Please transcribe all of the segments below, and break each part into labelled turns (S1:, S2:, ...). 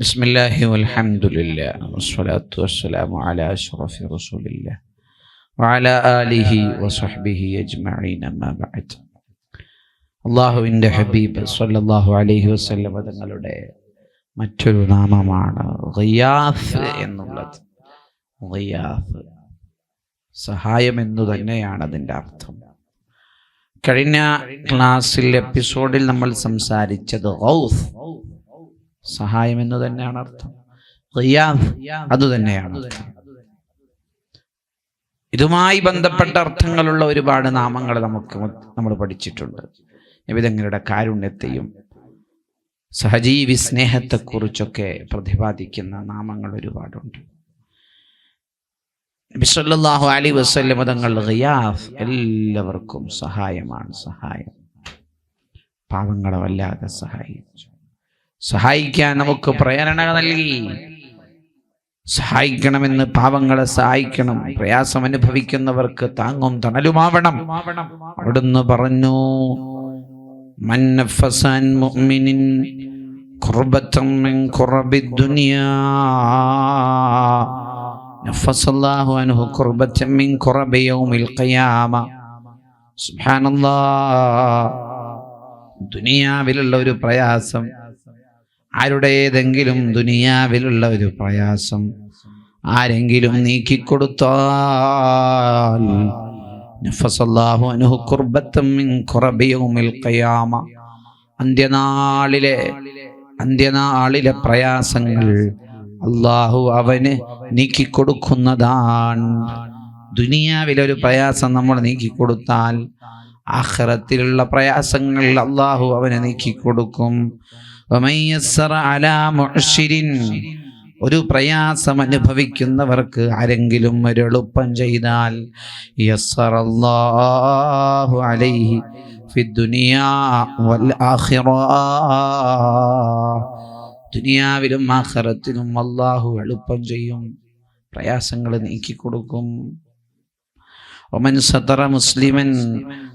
S1: بسم الله والحمد لله والصلاة والسلام على أشرف رسول الله وعلى آله وصحبه أجمعين أما بعد അള്ളാഹുവിൻ്റെ ഹബീബ് സല്ലല്ലാഹു അലൈഹി വസല്ലം തങ്ങളുടെ മറ്റൊരു നാമമാണ് റിയാഫ് എന്നുള്ളത് റിയാഫ് സഹായം എന്നു തന്നെയാണ് അതിൻ്റെ അർത്ഥം കഴിഞ്ഞ ക്ലാസ്സിൽ എപ്പിസോഡിൽ നമ്മൾ സംസാരിച്ചത് ഗൗസ് സഹായം എന്ന് തന്നെയാണ് അർത്ഥം. റിയാഫ് അത് തന്നെയാണ്. ഇതുമായി ബന്ധപ്പെട്ട അർത്ഥങ്ങളുള്ള ഒരുപാട് നാമങ്ങൾ നമുക്ക് നമ്മൾ പഠിച്ചിട്ടുണ്ട്. നിബിതങ്ങളുടെ കാരുണ്യത്തെയും സഹജീവി സ്നേഹത്തെക്കുറിച്ചൊക്കെ പ്രതിപാദിക്കുന്ന നാമങ്ങൾ ഒരുപാടുണ്ട്. നബിസല്ലാഹു അലി വസ്ല്ലം തങ്ങൾ റിയാഫ് എല്ലാവർക്കും സഹായമാണ്. സഹായം. പാവങ്ങളെ വല്ലാതെ സഹായിച്ചു. സഹായിക്കാൻ നമുക്ക് പ്രേരണ നൽകി. സഹായിക്കണമെന്ന് പാവങ്ങളെ സഹായിക്കണം. പ്രയാസം അനുഭവിക്കുന്നവർക്ക് താങ്ങും തണലുമാവണം. അവിടുന്ന് പറഞ്ഞു മിൻ അൻഹു മിൻ യൗമിൽ ഖിയാമ. സുബ്ഹാനല്ലാഹ് ദുനിയാവിലുള്ള ഒരു പ്രയാസം. ആരുടേതെങ്കിലും ദുനിയാവിലുള്ള ഒരു പ്രയാസം ആരെങ്കിലും നീക്കിക്കൊടുത്താൽ അന്ത്യനാളിലെ അന്ത്യനാളിലെ പ്രയാസങ്ങൾ അള്ളാഹു അവന് നീക്കിക്കൊടുക്കുന്നതാണ്. ദുനിയാവിലൊരു പ്രയാസം നമ്മൾ നീക്കിക്കൊടുത്താൽ ആഹ്റത്തിലുള്ള പ്രയാസങ്ങൾ അള്ളാഹു അവനെ നീക്കി കൊടുക്കും ഒരു പ്രയാസം അനുഭവിക്കുന്നവർക്ക് ആരെങ്കിലും ഒരു എളുപ്പം ചെയ്താൽ ദുനിയാവിലും ആഹ്റത്തിലും അള്ളാഹു എളുപ്പം ചെയ്യും പ്രയാസങ്ങൾ നീക്കി കൊടുക്കും ومن ستر مسلما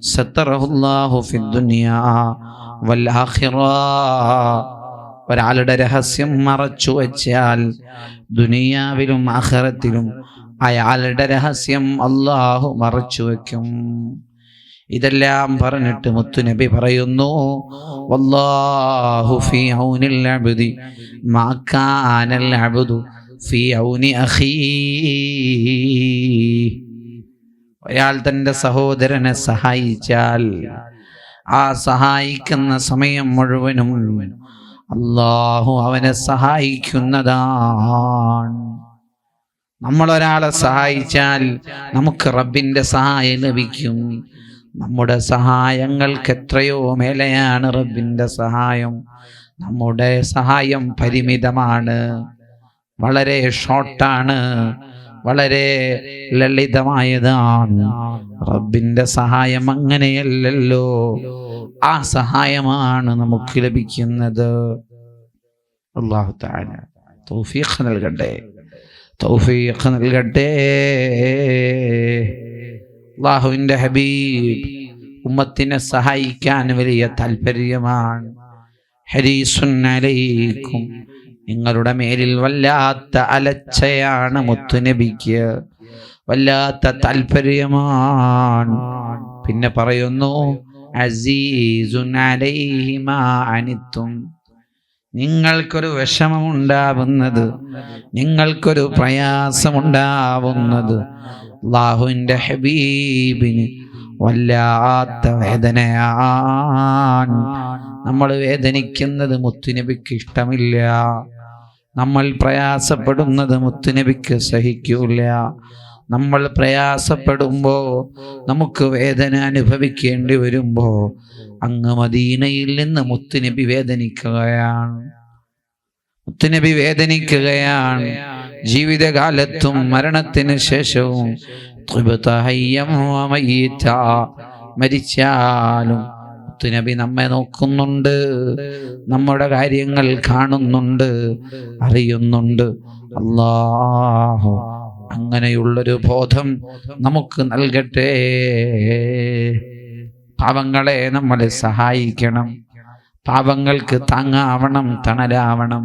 S1: ستره الله في الدنيا والآخرة. ഒരാളുടെ രഹസ്യം മറച്ചു വച്ചാൽ ദുനിയാവിലും അഹറത്തിലും അയാളുടെ രഹസ്യം അള്ളാഹു മറച്ചു വയ്ക്കും ഇതെല്ലാം പറഞ്ഞിട്ട് മുത്തുനബി പറയുന്നു വല്ലാഹു ഒരാൾ തന്റെ സഹോദരനെ സഹായിച്ചാൽ ആ സഹായിക്കുന്ന സമയം മുഴുവനും അള്ളാഹു അവനെ സഹായിക്കുന്നതാണ്. നമ്മൾ ഒരാളെ സഹായിച്ചാൽ നമുക്ക് റബ്ബിന്റെ സഹായം ലഭിക്കും. നമ്മുടെ സഹായങ്ങൾക്ക് എത്രയോ മേലെയാണ് റബ്ബിന്റെ സഹായം. നമ്മുടെ സഹായം പരിമിതമാണ്. വളരെ ഷോർട്ടാണ് വളരെ ലളിതമായതാണ്. റബ്ബിന്റെ സഹായം അങ്ങനെയല്ലല്ലോ. ആ സഹായമാണ് നമുക്ക് ലഭിക്കുന്നത്. തൗഫീഖ് നൽകട്ടെ. തൗഫീഖ് നൽകട്ടെ. അള്ളാഹുവിന്റെ ഹബീബ് ഉമ്മത്തിനെ സഹായിക്കാൻ വലിയ താല്പര്യമാണ്. ഹരീസുന്നലേക്കും നിങ്ങളുടെ മേലിൽ വല്ലാത്ത അലച്ചയാണ് മുത്തുനബിക്ക്. വല്ലാത്ത താല്പര്യമാണ്. പിന്നെ പറയുന്നു അനിത്തും. നിങ്ങൾക്കൊരു വിഷമമുണ്ടാവുന്നത് നിങ്ങൾക്കൊരു പ്രയാസമുണ്ടാവുന്നത് അള്ളാഹുവിന്റെ ഹബീബിന് വല്ലാത്ത വേദനയാണ്. നമ്മൾ വേദനിക്കുന്നത് മുത്തുനബിക്ക് ഇഷ്ടമില്ല. നമ്മൾ പ്രയാസപ്പെടുന്നത് മുത്തുനബിക്ക് സഹിക്കൂല. നമ്മൾ പ്രയാസപ്പെടുമ്പോൾ നമുക്ക് വേദന അനുഭവിക്കേണ്ടി വരുമ്പോൾ അങ്ങ് മദീനയിൽ നിന്ന് മുത്തുനബി വേദനിക്കുകയാണ്. മുത്തുനബി വേദനിക്കുകയാണ്. ജീവിതകാലത്തും മരണത്തിന് ശേഷവും ത്രിബത ഹയ്യം നബി നമ്മെ നോക്കുന്നുണ്ട്. നമ്മുടെ കാര്യങ്ങൾ കാണുന്നുണ്ട്. അറിയുന്നുണ്ട്. അല്ലാഹു അങ്ങനെയുള്ളൊരു ബോധം നമുക്ക് നൽകട്ടെ. പാവങ്ങളെ നമ്മളെ സഹായിക്കണം. പാവങ്ങൾക്ക് താങ്ങാവണം തണലാവണം.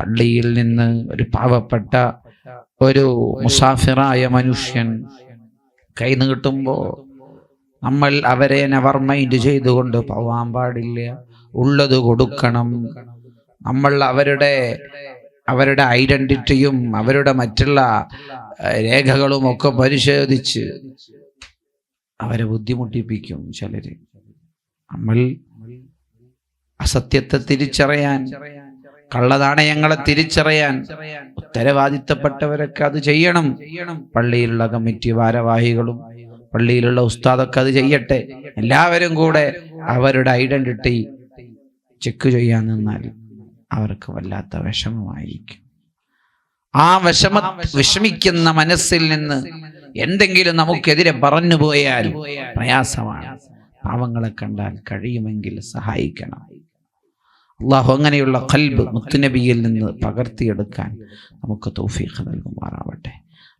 S1: പള്ളിയിൽ നിന്ന് ഒരു പാവപ്പെട്ട ഒരു മുസാഫിറായ മനുഷ്യൻ കൈ നീട്ടുമ്പോൾ നമ്മൾ അവരെ നെവർ മൈൻഡ് ചെയ്തുകൊണ്ട് പോവാൻ പാടില്ല. ഉള്ളത് കൊടുക്കണം. നമ്മൾ അവരുടെ അവരുടെ ഐഡന്റിറ്റിയും അവരുടെ മറ്റുള്ള രേഖകളും ഒക്കെ പരിശോധിച്ച് അവരെ ബുദ്ധിമുട്ടിപ്പിക്കും ചിലര്. നമ്മൾ അസത്യത്തെ തിരിച്ചറിയാൻ കള്ളനാണയങ്ങളെ തിരിച്ചറിയാൻ ഉത്തരവാദിത്തപ്പെട്ടവരൊക്കെ അത് ചെയ്യണം. പള്ളിയിലുള്ള കമ്മിറ്റി ഭാരവാഹികളും പള്ളിയിലുള്ള ഉസ്താദൊക്കെ അത് ചെയ്യട്ടെ. എല്ലാവരും കൂടെ അവരുടെ ഐഡന്റിറ്റി ചെക്ക് ചെയ്യാൻ നിന്നാൽ അവർക്ക് വല്ലാത്ത വിഷമമായിരിക്കും. ആ വിഷമ വിഷമിക്കുന്ന മനസ്സിൽ നിന്ന് എന്തെങ്കിലും നമുക്കെതിരെ പറഞ്ഞു പോയാൽ പ്രയാസമാണ്. പാവങ്ങളെ കണ്ടാൽ കഴിയുമെങ്കിൽ സഹായിക്കണം. അള്ളാഹു അങ്ങനെയുള്ള കൽബ് മുത്തുനബിയിൽ നിന്ന് പകർത്തിയെടുക്കാൻ നമുക്ക് തൗഫീഖ് നൽകുമാറാവട്ടെ.